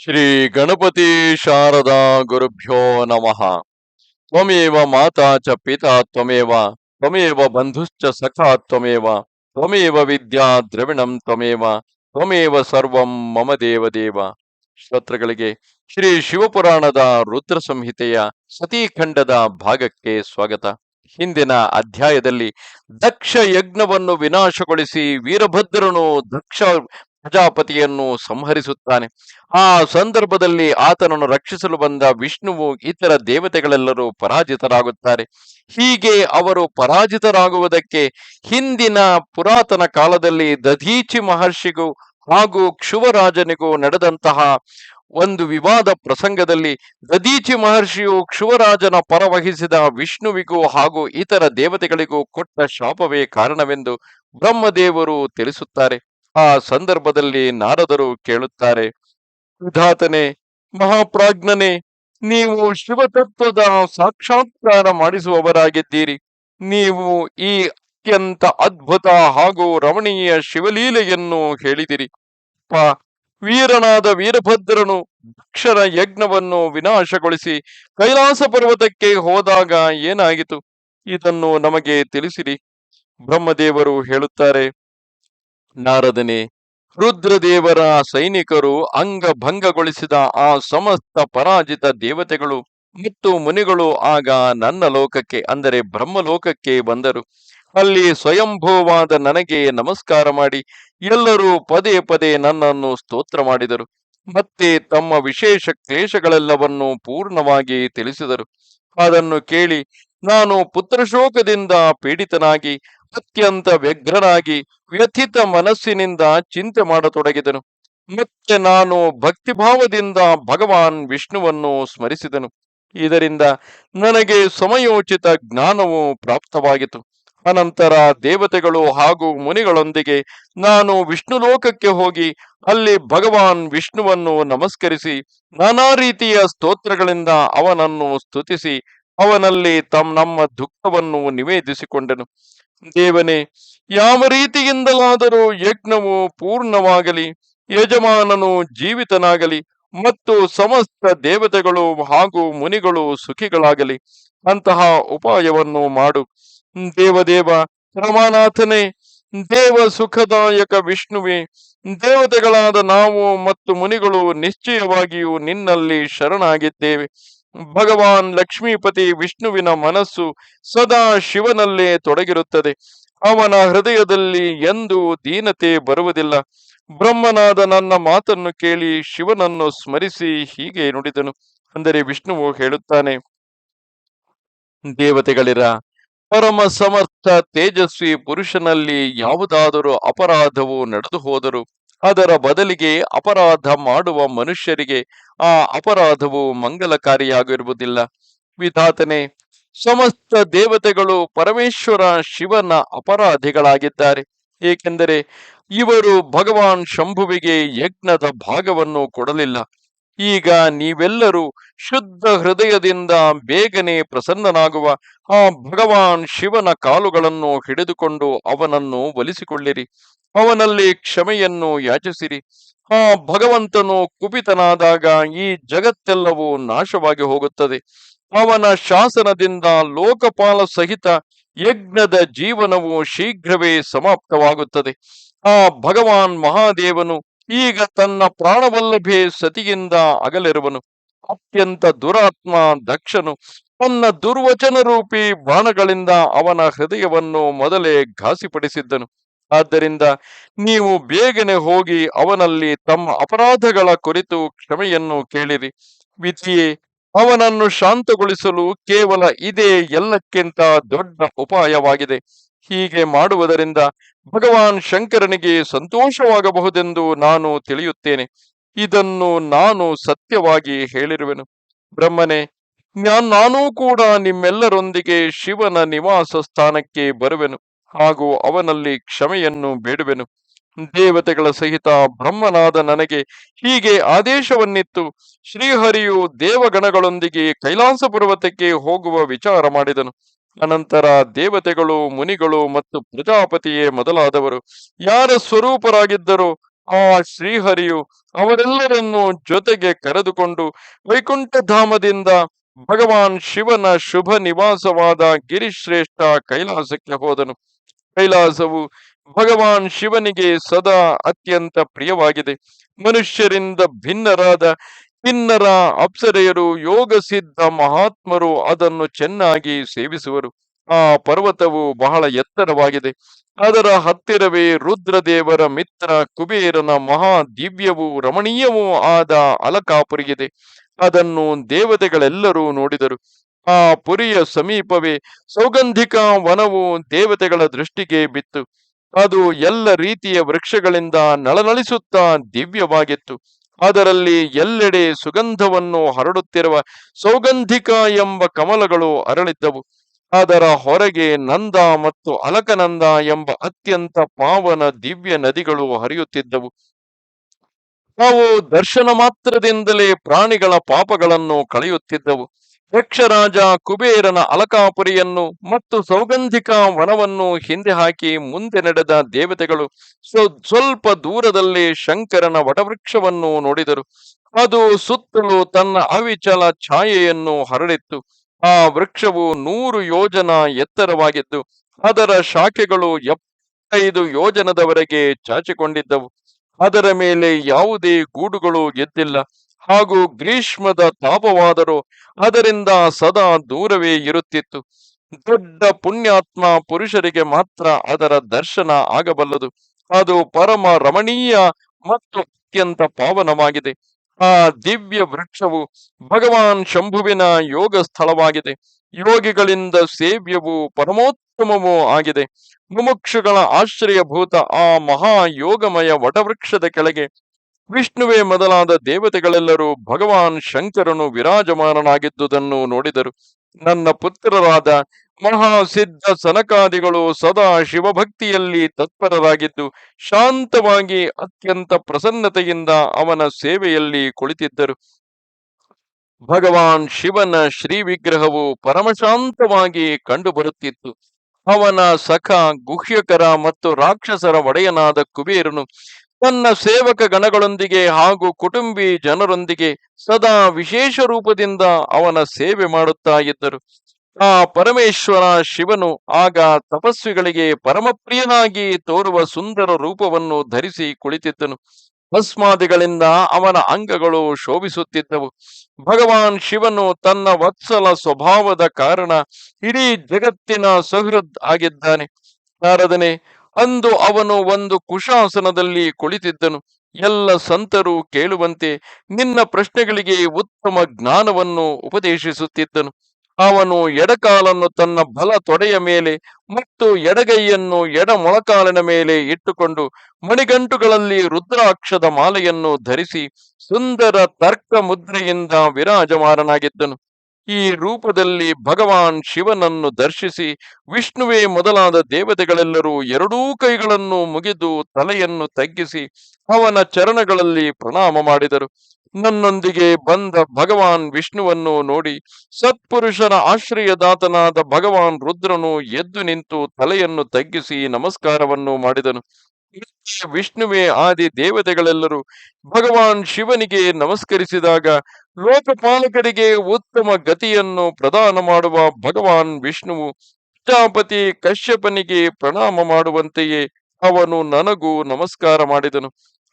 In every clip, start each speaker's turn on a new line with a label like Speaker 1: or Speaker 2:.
Speaker 1: ಶ್ರೀ ಗಣಪತಿ ಶಾರದಾ ಗುರುಭ್ಯೋ ನಮಃ. ತ್ವಮೇವ ಮಾತಾ ಚ ಪಿತಾ ತ್ವಮೇವ ತ್ವಮೇವ ಬಂಧುಶ್ಚ ಸಖಾ ತ್ವಮೇವ ತ್ವಮೇವ ವಿದ್ಯಾ ದ್ರವಿಣಂ ತ್ವಮೇವ ತ್ವಮೇವ ಸರ್ವಂ ಮಮ ದೇವ ದೇವ ಶ್ರೋತೃಗಳಿಗೆ ಶ್ರೀ ಶಿವಪುರಾಣದ ರುದ್ರ ಸಂಹಿತೆಯ ಸತೀಖಂಡದ ಭಾಗಕ್ಕೆ ಸ್ವಾಗತ. ಹಿಂದಿನ ಅಧ್ಯಾಯದಲ್ಲಿ ದಕ್ಷ ಯಜ್ಞವನ್ನು ವಿನಾಶಗೊಳಿಸಿ ವೀರಭದ್ರನು ದಕ್ಷ ಪ್ರಜಾಪತಿಯನ್ನು ಸಂಹರಿಸುತ್ತಾನೆ. ಆ ಸಂದರ್ಭದಲ್ಲಿ ಆತನನ್ನು ರಕ್ಷಿಸಲು ಬಂದ ವಿಷ್ಣುವು ಇತರ ದೇವತೆಗಳೆಲ್ಲರೂ ಪರಾಜಿತರಾಗುತ್ತಾರೆ. ಹೀಗೆ ಅವರು ಪರಾಜಿತರಾಗುವುದಕ್ಕೆ ಹಿಂದಿನ ಪುರಾತನ ಕಾಲದಲ್ಲಿ ದಧೀಚಿ ಮಹರ್ಷಿಗೂ ಹಾಗೂ ಕ್ಷುವರಾಜನಿಗೂ ನಡೆದಂತಹ ಒಂದು ವಿವಾದ ಪ್ರಸಂಗದಲ್ಲಿ ದದೀಚಿ ಮಹರ್ಷಿಯು ಕ್ಷುವರಾಜನ ಪರವಹಿಸಿದ ವಿಷ್ಣುವಿಗೂ ಹಾಗೂ ಇತರ ದೇವತೆಗಳಿಗೂ ಕೊಟ್ಟ ಶಾಪವೇ ಕಾರಣವೆಂದು ಬ್ರಹ್ಮದೇವರು ತಿಳಿಸುತ್ತಾರೆ. ಆ ಸಂದರ್ಭದಲ್ಲಿ ನಾರದರು ಕೇಳುತ್ತಾರೆ ವಿಧಾತನೆ ಮಹಾಪ್ರಾಜ್ಞನೆ, ನೀವು ಶಿವತತ್ವದ ಸಾಕ್ಷಾತ್ಕಾರ ಮಾಡಿಸುವವರಾಗಿದ್ದೀರಿ. ನೀವು ಈ ಅತ್ಯಂತ ಅದ್ಭುತ ಹಾಗೂ ರಮಣೀಯ ಶಿವಲೀಲೆಯನ್ನು ಹೇಳಿದಿರಿ. ಪ, ವೀರನಾದ ವೀರಭದ್ರನು ದಕ್ಷರ ಯಜ್ಞವನ್ನು ವಿನಾಶಗೊಳಿಸಿ ಕೈಲಾಸ ಪರ್ವತಕ್ಕೆ ಹೋದಾಗ ಏನಾಯಿತು? ಇದನ್ನು ನಮಗೆ ತಿಳಿಸಿರಿ. ಬ್ರಹ್ಮದೇವರು ಹೇಳುತ್ತಾರೆ ನಾರದನೆ, ರುದ್ರದೇವರ ಸೈನಿಕರು ಅಂಗಭಂಗಗೊಳಿಸಿದ ಆ ಸಮಸ್ತ ಪರಾಜಿತ ದೇವತೆಗಳು ಮತ್ತು ಮುನಿಗಳು ಆಗ ನನ್ನ ಲೋಕಕ್ಕೆ, ಅಂದರೆ ಬ್ರಹ್ಮಲೋಕಕ್ಕೆ ಬಂದರು. ಅಲ್ಲಿ ಸ್ವಯಂಭೂವಾದ ನನಗೆ ನಮಸ್ಕಾರ ಮಾಡಿ, ಎಲ್ಲರೂ ಪದೇ ಪದೇ ನನ್ನನ್ನು ಸ್ತೋತ್ರ ಮಾಡಿದರು. ಮತ್ತೆ ತಮ್ಮ ವಿಶೇಷ ಕ್ಲೇಶಗಳೆಲ್ಲವನ್ನು ಪೂರ್ಣವಾಗಿ ತಿಳಿಸಿದರು. ಅದನ್ನು ಕೇಳಿ ನಾನು ಪುತ್ರಶೋಕದಿಂದ ಪೀಡಿತನಾಗಿ ಅತ್ಯಂತ ವ್ಯಗ್ರನಾಗಿ ವ್ಯಥಿತ ಮನಸ್ಸಿನಿಂದ ಚಿಂತೆ ಮಾಡತೊಡಗಿದನು. ಮತ್ತೆ ನಾನು ಭಕ್ತಿಭಾವದಿಂದ ಭಗವಾನ್ ವಿಷ್ಣುವನ್ನು ಸ್ಮರಿಸಿದನು. ಇದರಿಂದ ನನಗೆ ಸಮಯೋಚಿತ ಜ್ಞಾನವು ಪ್ರಾಪ್ತವಾಯಿತು ಅನಂತರ ದೇವತೆಗಳು ಹಾಗೂ ಮುನಿಗಳೊಂದಿಗೆ ನಾನು ವಿಷ್ಣು ಲೋಕಕ್ಕೆ ಹೋಗಿ ಅಲ್ಲಿ ಭಗವಾನ್ ವಿಷ್ಣುವನ್ನು ನಮಸ್ಕರಿಸಿ ನಾನಾ ರೀತಿಯ ಸ್ತೋತ್ರಗಳಿಂದ ಅವನನ್ನು ಸ್ತುತಿಸಿ ಅವನಲ್ಲಿ ತಮ್ಮ ನಮ್ಮ ದುಃಖವನ್ನು ನಿವೇದಿಸಿಕೊಂಡನು. ದೇವನೇ, ಯಾವ ರೀತಿಯಿಂದಲಾದರೂ ಯಜ್ಞವು ಪೂರ್ಣವಾಗಲಿ, ಯಜಮಾನನು ಜೀವಿತನಾಗಲಿ, ಮತ್ತು ಸಮಸ್ತ ದೇವತೆಗಳು ಹಾಗೂ ಮುನಿಗಳು ಸುಖಿಗಳಾಗಲಿ, ಅಂತಹ ಉಪಾಯವನ್ನು ಮಾಡು. ದೇವದೇವ, ರಮಾನಾಥನೇ, ದೇವ ಸುಖದಾಯಕ ವಿಷ್ಣುವೆ, ದೇವತೆಗಳಾದ ನಾವು ಮತ್ತು ಮುನಿಗಳು ನಿಶ್ಚಯವಾಗಿಯೂ ನಿನ್ನಲ್ಲಿ ಶರಣಾಗಿದ್ದೇವೆ. ಭಗವಾನ್ ಲಕ್ಷ್ಮೀಪತಿ ವಿಷ್ಣುವಿನ ಮನಸ್ಸು ಸದಾ ಶಿವನಲ್ಲೇ ತೊಡಗಿರುತ್ತದೆ. ಅವನ ಹೃದಯದಲ್ಲಿ ಎಂದೂ ದೀನತೆ ಬರುವುದಿಲ್ಲ. ಬ್ರಹ್ಮನಾದ ನನ್ನ ಮಾತನ್ನು ಕೇಳಿ ಶಿವನನ್ನು ಸ್ಮರಿಸಿ ಹೀಗೆ ನುಡಿದನು. ಅಂದರೆ ವಿಷ್ಣುವು ಹೇಳುತ್ತಾನೆ, ದೇವತೆಗಳಿರ ಪರಮ ಸಮರ್ಥ ತೇಜಸ್ವಿ ಪುರುಷನಲ್ಲಿ ಯಾವುದಾದರೂ ಅಪರಾಧವು ನಡೆದು ಹೋದರೂ ಅದರ ಬದಲಿಗೆ ಅಪರಾಧ ಮಾಡುವ ಮನುಷ್ಯರಿಗೆ ಆ ಅಪರಾಧವು ಮಂಗಲಕಾರಿಯಾಗಿರುವುದಿಲ್ಲ. ವಿಧಾತನೆ, ಸಮಸ್ತ ದೇವತೆಗಳು ಪರಮೇಶ್ವರ ಶಿವನ ಅಪರಾಧಿಗಳಾಗಿದ್ದಾರೆ. ಏಕೆಂದರೆ ಇವರು ಭಗವಾನ್ ಶಂಭುವಿಗೆ ಯಜ್ಞದ ಭಾಗವನ್ನು ಕೊಡಲಿಲ್ಲ. ಈಗ ನೀವೆಲ್ಲರೂ ಶುದ್ಧ ಹೃದಯದಿಂದ ಬೇಗನೆ ಪ್ರಸನ್ನನಾಗುವ ಆ ಭಗವಾನ್ ಶಿವನ ಕಾಲುಗಳನ್ನು ಹಿಡಿದುಕೊಂಡು ಅವನನ್ನು ಒಲಿಸಿಕೊಳ್ಳಿರಿ. ಅವನಲ್ಲಿ ಕ್ಷಮೆಯನ್ನು ಯಾಚಿಸಿರಿ. ಆ ಭಗವಂತನು ಕುಪಿತನಾದಾಗ ಈ ಜಗತ್ತೆಲ್ಲವೂ ನಾಶವಾಗಿ ಹೋಗುತ್ತದೆ. ಅವನ ಶಾಸನದಿಂದ ಲೋಕಪಾಲ ಸಹಿತ ಯಜ್ಞದ ಜೀವನವು ಶೀಘ್ರವೇ ಸಮಾಪ್ತವಾಗುತ್ತದೆ. ಆ ಭಗವಾನ್ ಮಹಾದೇವನು ಈಗ ತನ್ನ ಪ್ರಾಣವಲ್ಲಭೆ ಸತಿಯಿಂದ ಅಗಲಿರುವನು. ಅತ್ಯಂತ ದುರಾತ್ಮ ದಕ್ಷನು. ತನ್ನ ದುರ್ವಚನ ರೂಪಿ ಬಾಣಗಳಿಂದ ಅವನ ಹೃದಯವನ್ನು ಮೊದಲೇ ಘಾಸಿಪಡಿಸಿದ್ದನು. ಆದ್ದರಿಂದ ನೀವು ಬೇಗನೆ ಹೋಗಿ ಅವನಲ್ಲಿ ತಮ್ಮ ಅಪರಾಧಗಳ ಕುರಿತು ಕ್ಷಮೆಯನ್ನು ಕೇಳಿರಿ. ವಿಧಿಯೇ ಅವನನ್ನು ಶಾಂತಗೊಳಿಸಲು ಕೇವಲ ಇದೇ ಎಲ್ಲಕ್ಕಿಂತ ದೊಡ್ಡ ಉಪಾಯವಾಗಿದೆ. ಹೀಗೆ ಮಾಡುವುದರಿಂದ ಭಗವಾನ್ ಶಂಕರನಿಗೆ ಸಂತೋಷವಾಗಬಹುದೆಂದು ನಾನು ತಿಳಿಯುತ್ತೇನೆ. ಇದನ್ನು ನಾನು ಸತ್ಯವಾಗಿ ಹೇಳಿರುವೆನು. ಬ್ರಹ್ಮನೇ ನಾನ್- ಕೂಡ ನಿಮ್ಮೆಲ್ಲರೊಂದಿಗೆ ಶಿವನ ನಿವಾಸ ಸ್ಥಾನಕ್ಕೆ ಬರುವೆನು ಹಾಗೂ ಅವನಲ್ಲಿ ಕ್ಷಮೆಯನ್ನು ಬೇಡುವೆನು. ದೇವತೆಗಳ ಸಹಿತ ಬ್ರಹ್ಮನಾದ ನನಗೆ ಹೀಗೆ ಆದೇಶವನ್ನಿತ್ತು. ಶ್ರೀಹರಿಯು ದೇವಗಣಗಳೊಂದಿಗೆ ಕೈಲಾಸ ಪರ್ವತಕ್ಕೆ ಹೋಗುವ ವಿಚಾರ ಮಾಡಿದನು. ಅನಂತರ ದೇವತೆಗಳು, ಮುನಿಗಳು ಮತ್ತು ಪ್ರಜಾಪತಿಯೇ ಮೊದಲಾದವರು ಯಾರ ಸ್ವರೂಪರಾಗಿದ್ದರೋ ಆ ಶ್ರೀಹರಿಯು ಅವರೆಲ್ಲರನ್ನು ಜೊತೆಗೆ ಕರೆದುಕೊಂಡು ವೈಕುಂಠಧಾಮದಿಂದ ಭಗವಾನ್ ಶಿವನ ಶುಭ ನಿವಾಸವಾದ ಗಿರಿಶ್ರೇಷ್ಠ ಕೈಲಾಸಕ್ಕೆ ಹೋದನು. ಕೈಲಾಸವು ಭಗವಾನ್ ಶಿವನಿಗೆ ಸದಾ ಅತ್ಯಂತ ಪ್ರಿಯವಾಗಿದೆ. ಮನುಷ್ಯರಿಂದ ಭಿನ್ನರಾದ ಕಿನ್ನರ ಅಪ್ಸರೆಯರು ಯೋಗ ಸಿದ್ಧ ಮಹಾತ್ಮರು ಅದನ್ನು ಚೆನ್ನಾಗಿ ಸೇವಿಸುವರು. ಆ ಪರ್ವತವು ಬಹಳ ಎತ್ತರವಾಗಿದೆ. ಅದರ ಹತ್ತಿರವೇ ರುದ್ರದೇವರ ಮಿತ್ರ ಕುಬೇರನ ಮಹಾ ದಿವ್ಯವೂ ರಮಣೀಯವೂ ಆದ ಅಲಕಾಪುರಿಗಿದೆ. ಅದನ್ನು ದೇವತೆಗಳೆಲ್ಲರೂ ನೋಡಿದರು. ಆ ಪುರಿಯ ಸಮೀಪವೇ ಸೌಗಂಧಿಕ ವನವು ದೇವತೆಗಳ ದೃಷ್ಟಿಗೆ ಬಿತ್ತು. ಅದು ಎಲ್ಲ ರೀತಿಯ ವೃಕ್ಷಗಳಿಂದ ನಳನಳಿಸುತ್ತಾ ದಿವ್ಯವಾಗಿತ್ತು. ಅದರಲ್ಲಿ ಎಲ್ಲೆಡೆ ಸುಗಂಧವನ್ನು ಹರಡುತ್ತಿರುವ ಸೌಗಂಧಿಕ ಎಂಬ ಕಮಲಗಳು ಅರಳಿದ್ದವು. ಅದರ ಹೊರಗೆ ನಂದ ಮತ್ತು ಅಲಕನಂದ ಎಂಬ ಅತ್ಯಂತ ಪಾವನ ದಿವ್ಯ ನದಿಗಳು ಹರಿಯುತ್ತಿದ್ದವು. ನಾವು ದರ್ಶನ ಮಾತ್ರದಿಂದಲೇ ಪ್ರಾಣಿಗಳ ಪಾಪಗಳನ್ನು ಕಳೆಯುತ್ತಿದ್ದವು. ಯಕ್ಷರಾಜ ಕುಬೇರನ ಅಲಕಾಪುರಿಯನ್ನು ಮತ್ತು ಸೌಗಂಧಿಕ ವನವನ್ನು ಹಿಂದೆ ಹಾಕಿ ಮುಂದೆ ನಡೆದ ದೇವತೆಗಳು ಸ್ವಲ್ಪ ದೂರದಲ್ಲಿ ಶಂಕರನ ವಟವೃಕ್ಷವನ್ನು ನೋಡಿದರು. ಅದು ಸುತ್ತಲೂ ತನ್ನ ಅವಿಚಲ ಛಾಯೆಯನ್ನು ಹರಡಿತ್ತು. ಆ ವೃಕ್ಷವು ನೂರು ಯೋಜನ ಎತ್ತರವಾಗಿದ್ದು, ಅದರ ಶಾಖೆಗಳು ಎಪ್ಪತ್ತೈದು ಯೋಜನದವರೆಗೆ ಚಾಚಿಕೊಂಡಿದ್ದವು. ಅದರ ಮೇಲೆ ಯಾವುದೇ ಗೂಡುಗಳು ಎದ್ದಿಲ್ಲ. ಹಾಗೂ ಗ್ರೀಷ್ಮದ ತಾಪವಾದರೂ ಅದರಿಂದ ಸದಾ ದೂರವೇ ಇರುತ್ತಿತ್ತು. ದೊಡ್ಡ ಪುಣ್ಯಾತ್ಮ ಪುರುಷರಿಗೆ ಮಾತ್ರ ಅದರ ದರ್ಶನ ಆಗಬಲ್ಲದು. ಅದು ಪರಮ ರಮಣೀಯ ಮತ್ತು ಅತ್ಯಂತ ಪಾವನವಾಗಿದೆ. ಆ ದಿವ್ಯ ವೃಕ್ಷವು ಭಗವಾನ್ ಶಂಭುವಿನ ಯೋಗ ಸ್ಥಳವಾಗಿದೆ. ಯೋಗಿಗಳಿಂದ ಸೇವ್ಯವು ಪರಮೋತ್ತಮವೂ ಆಗಿದೆ. ಮುಮುಕ್ಷುಗಳ ಆಶ್ರಯಭೂತ ಆ ಮಹಾ ಯೋಗಮಯ ವಟವೃಕ್ಷದ ಕೆಳಗೆ ವಿಷ್ಣುವೇ ಮೊದಲಾದ ದೇವತೆಗಳೆಲ್ಲರೂ ಭಗವಾನ್ ಶಂಕರನು ವಿರಾಜಮಾನನಾಗಿದ್ದುದನ್ನು ನೋಡಿದರು. ನನ್ನ ಪುತ್ರರಾದ ಮಹಾಸಿದ್ಧ ಸನಕಾದಿಗಳು ಸದಾ ಶಿವಭಕ್ತಿಯಲ್ಲಿ ತತ್ಪರರಾಗಿದ್ದು, ಶಾಂತವಾಗಿ ಅತ್ಯಂತ ಪ್ರಸನ್ನತೆಯಿಂದ ಅವನ ಸೇವೆಯಲ್ಲಿ ಕುಳಿತಿದ್ದರು. ಭಗವಾನ್ ಶಿವನ ಶ್ರೀ ವಿಗ್ರಹವು ಪರಮಶಾಂತವಾಗಿ ಕಂಡುಬರುತ್ತಿತ್ತು. ಅವನ ಸಖ ಗುಹ್ಯಕರ ಮತ್ತು ರಾಕ್ಷಸರ ಒಡೆಯನಾದ ಕುಬೇರನು ತನ್ನ ಸೇವಕ ಗಣಗಳೊಂದಿಗೆ ಹಾಗೂ ಕುಟುಂಬಿ ಜನರೊಂದಿಗೆ ಸದಾ ವಿಶೇಷ ರೂಪದಿಂದ ಅವನ ಸೇವೆ ಮಾಡುತ್ತಾ ಇದ್ದರು. ಆ ಪರಮೇಶ್ವರ ಶಿವನು ಆಗ ತಪಸ್ವಿಗಳಿಗೆ ಪರಮಪ್ರಿಯನಾಗಿ ತೋರುವ ಸುಂದರ ರೂಪವನ್ನು ಧರಿಸಿ ಕುಳಿತಿದ್ದನು. ಭಸ್ಮಾದಿಗಳಿಂದ ಅವನ ಅಂಗಗಳು ಶೋಭಿಸುತ್ತಿದ್ದವು. ಭಗವಾನ್ ಶಿವನು ತನ್ನ ವತ್ಸಲ ಸ್ವಭಾವದ ಕಾರಣ ಇಡೀ ಜಗತ್ತಿನ ಸಹೃದ್ ಆಗಿದ್ದಾನೆ. ನಾರದನೆ ಅಂದು ಅವನು ಒಂದು ಕುಶಾಸನದಲ್ಲಿ ಕುಳಿತಿದ್ದನು. ಎಲ್ಲ ಸಂತರು ಕೇಳುವಂತೆ ನಿನ್ನ ಪ್ರಶ್ನೆಗಳಿಗೆ ಉತ್ತಮ ಜ್ಞಾನವನ್ನು ಉಪದೇಶಿಸುತ್ತಿದ್ದನು. ಅವನು ಎಡಕಾಲನ್ನು ತನ್ನ ಬಲ ತೊಡೆಯ ಮೇಲೆ ಮತ್ತು ಎಡಗೈಯನ್ನು ಎಡ ಮೊಳಕಾಲಿನ ಮೇಲೆ ಇಟ್ಟುಕೊಂಡು ಮಣಿಗಂಟುಗಳಲ್ಲಿ ರುದ್ರಾಕ್ಷದ ಮಾಲೆಯನ್ನು ಧರಿಸಿ ಸುಂದರ ತರ್ಕ ಮುದ್ರೆಯಿಂದ ವಿರಾಜಮಾನನಾಗಿದ್ದನು. ಈ ರೂಪದಲ್ಲಿ ಭಗವಾನ್ ಶಿವನನ್ನು ದರ್ಶಿಸಿ ವಿಷ್ಣುವೇ ಮೊದಲಾದ ದೇವತೆಗಳೆಲ್ಲರೂ ಎರಡೂ ಕೈಗಳನ್ನು ಮುಗಿದು ತಲೆಯನ್ನು ತಗ್ಗಿಸಿ ಅವನ ಚರಣಗಳಲ್ಲಿ ಪ್ರಣಾಮ ಮಾಡಿದರು. ನನ್ನೊಂದಿಗೆ ಬಂದ ಭಗವಾನ್ ವಿಷ್ಣುವನ್ನು ನೋಡಿ ಸತ್ಪುರುಷರ ಆಶ್ರಯದಾತನಾದ ಭಗವಾನ್ ರುದ್ರನು ಎದ್ದು ನಿಂತು ತಲೆಯನ್ನು ತಗ್ಗಿಸಿ ನಮಸ್ಕಾರವನ್ನು ಮಾಡಿದನು. ವಿಷ್ಣುವೇ ಆದಿ ದೇವತೆಗಳೆಲ್ಲರೂ ಭಗವಾನ್ ಶಿವನಿಗೆ ನಮಸ್ಕರಿಸಿದಾಗ ಲೋಕಪಾಲಕರಿಗೆ ಉತ್ತಮ ಗತಿಯನ್ನು ಪ್ರದಾನ ಮಾಡುವ ಭಗವಾನ್ ವಿಷ್ಣುವು ಪ್ರಜಾಪತಿ ಕಶ್ಯಪನಿಗೆ ಪ್ರಣಾಮ ಮಾಡುವಂತೆಯೇ ಅವನು ನನಗೂ ನಮಸ್ಕಾರ ಮಾಡಿದನು.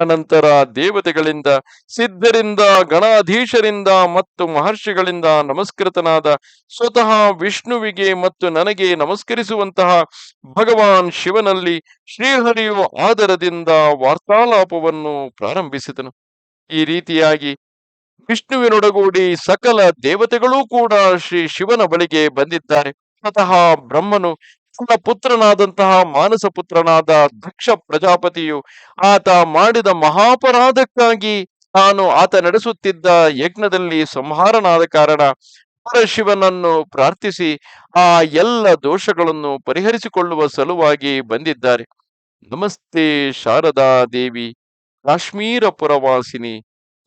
Speaker 1: ಅನಂತರ ದೇವತೆಗಳಿಂದ, ಸಿದ್ಧರಿಂದ, ಗಣಾಧೀಶರಿಂದ ಮತ್ತು ಮಹರ್ಷಿಗಳಿಂದ ನಮಸ್ಕೃತನಾದ ಸ್ವತಃ ವಿಷ್ಣುವಿಗೆ ಮತ್ತು ನನಗೆ ನಮಸ್ಕರಿಸುವಂತಹ ಭಗವಾನ್ ಶಿವನಲ್ಲಿ ಶ್ರೀಹರಿಯು ಆದರದಿಂದ ವಾರ್ತಾಲಾಪವನ್ನು ಪ್ರಾರಂಭಿಸಿದನು. ಈ ರೀತಿಯಾಗಿ ವಿಷ್ಣುವಿನೊಡಗೂಡಿ ಸಕಲ ದೇವತೆಗಳೂ ಕೂಡ ಶ್ರೀ ಶಿವನ ಬಳಿಗೆ ಬಂದಿದ್ದಾರೆ. ಸ್ವತಃ ಬ್ರಹ್ಮನು ತನ್ನ ಪುತ್ರನಾದಂತಹ ಮಾನಸ ಪುತ್ರನಾದ ದಕ್ಷ ಪ್ರಜಾಪತಿಯು ಆತ ಮಾಡಿದ ಮಹಾಪರಾಧಕ್ಕಾಗಿ ತಾನು ಆತ ನಡೆಸುತ್ತಿದ್ದ ಯಜ್ಞದಲ್ಲಿ ಸಂಹಾರನಾದ ಕಾರಣ ಪರಶಿವನನ್ನು ಪ್ರಾರ್ಥಿಸಿ ಆ ಎಲ್ಲ ದೋಷಗಳನ್ನು ಪರಿಹರಿಸಿಕೊಳ್ಳುವ ಸಲುವಾಗಿ ಬಂದಿದ್ದಾರೆ. ನಮಸ್ತೆ ಶಾರದಾ ದೇವಿ, ಕಾಶ್ಮೀರ ಪುರವಾಸಿನಿ.